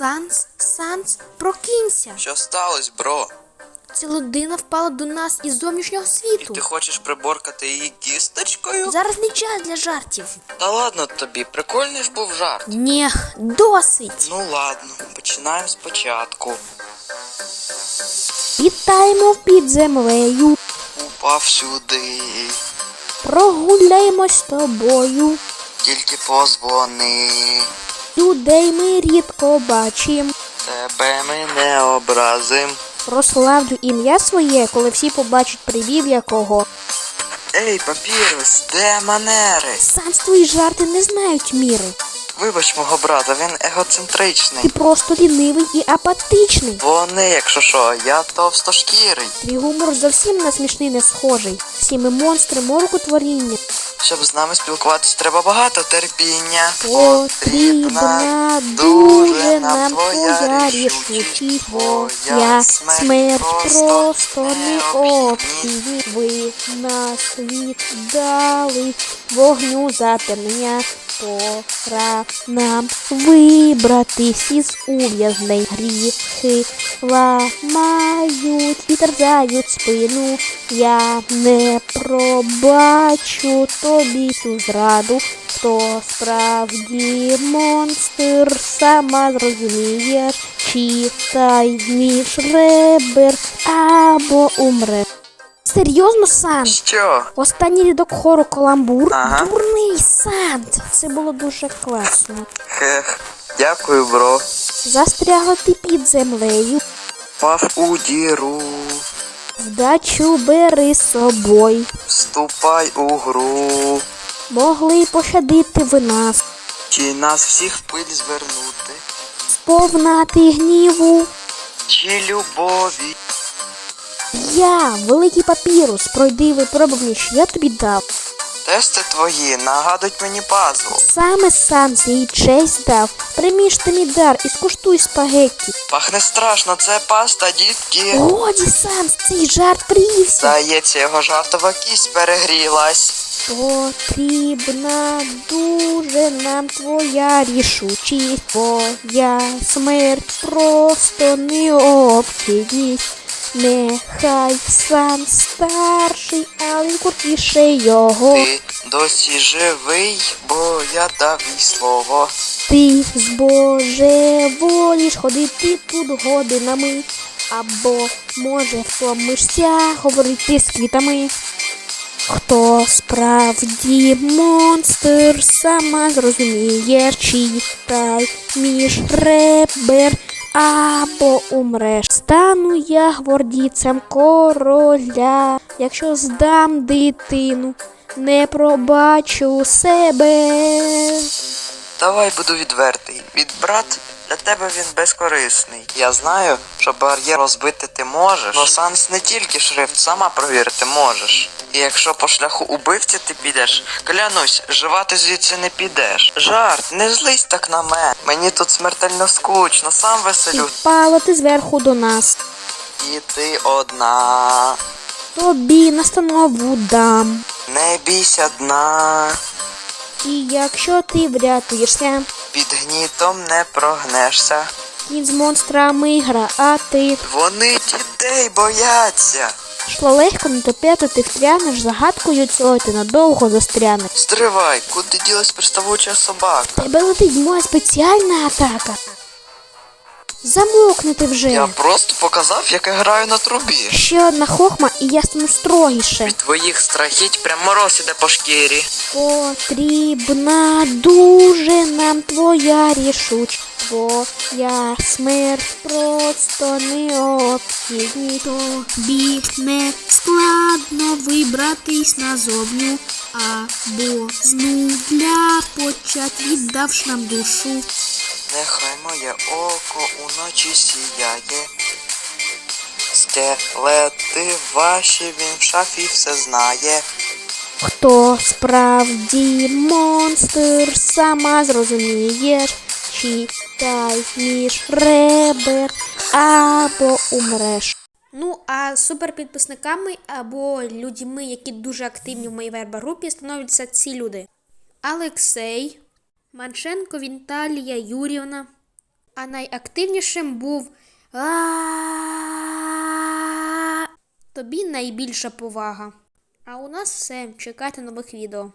Санс, Санс, прокинься! Що сталося, бро? Ця людина впала до нас із зовнішнього І світу. ти хочеш приборкати її кісточкою? Зараз не час для жартів. Та ладно тобі, прикольний ж був жарт. Ні, досить. Ну ладно, починаємо спочатку. Вітаємо під землею. Упав сюди, Прогуляємось з тобою. тільки позвони. Людей ми рідко бачим. Тебе ми не образим. Прославлю ім'я своє, коли всі побачать привів якого. Ей, папірус, де манери? Санс твої жарти не знають міри. Вибач мого брата, він егоцентричний. Ти просто лінивий і апатичний. Вони, якщо що, я товстошкірий. Твій гумор зовсім на смішний не схожий. Всі ми монстри морку творіння. Щоб з нами спілкуватись, треба багато терпіння. Потрібна дуже нам твоя рішучість, твоя смерть просто необхідні. Ви нас віддали вогню затемнення. Пора нам вибратись із ув'язнень гріхи ламають і терзають спину. Я не пробачу тобі цю зраду. Хто справді монстр, сама зрозумієш, читай між ребер або умре. Серйозно, Сан? Що? Останній рядок хору Каламбур. Ага. Дурний Сант. Це було дуже класно. Хех, дякую, бро. Застрягла ти під землею. Пав у діру. Вдачу бери з собою. Вступай у гру. Могли пощадити ви нас. Чи нас всіх пиль звернути? Сповна ти гніву. Чи любові? Я, великий папірус, пройди випробування, що я тобі дав. Тести твої нагадують мені пазл. Саме сам їй честь дав. Приміж ти мій дар і скуштуй спагетті. Пахне страшно, це паста, дітки. Годі сам, цей жарт приївся. Здається, його жартова кість перегрілась. Потрібна дуже нам твоя рішучість, твоя смерть просто необхідність. Нехай сам старший, але й крутіше його. Ти досі живий, бо я дав їй слово. Ти збожеволіш ходити тут годинами, або може втомишся говорити з квітами. Хто справді монстр, сама зрозумієш, читай між ребер або умреш. Стану я гвардійцем короля, якщо здам дитину, не пробачу себе. Давай буду відвертий. Від брат для тебе він безкорисний. Я знаю, що бар'єр розбити ти можеш, бо санс не тільки шрифт, сама провірити можеш. І якщо по шляху убивці ти підеш, клянусь, жива ти звідси не підеш. Жарт, не злись так на мене. Мені тут смертельно скучно, сам веселю. впала ти зверху до нас. І ти одна. Тобі настанову дам. Не бійся дна. І якщо ти врятуєшся, Під гнітом не прогнешся. Із з монстрами гра, а ти Вони дітей бояться. Шло легко, не топ'ято ти втрянеш, загадкою цього ти надовго застрянеш. Стривай, куди ділась приставуча собака? Тебе летить моя спеціальна атака. Замовкни ти вже. Я просто показав, як я граю на трубі. Ще одна хохма, і я стану строгіше. Від твоїх страхіть прям мороз іде по шкірі. Потрібна дуже нам твоя рішуч. Твоя смерть просто необхідність. Тобі не складно вибратись назовню, або знуля почать віддавш нам душу. Нехай моє око уночі сіяє. Скелети ваші, він в шафі все знає. Хто справді монстр, сама зрозумієш, читай між ребер або умреш. Ну, а суперпідписниками або людьми, які дуже активні в моїй верба-групі, становляться ці люди: Алексей, Манченко Віталія Юрівна, А найактивнішим був. Тобі найбільша повага. А у нас все. Чекайте нових відео.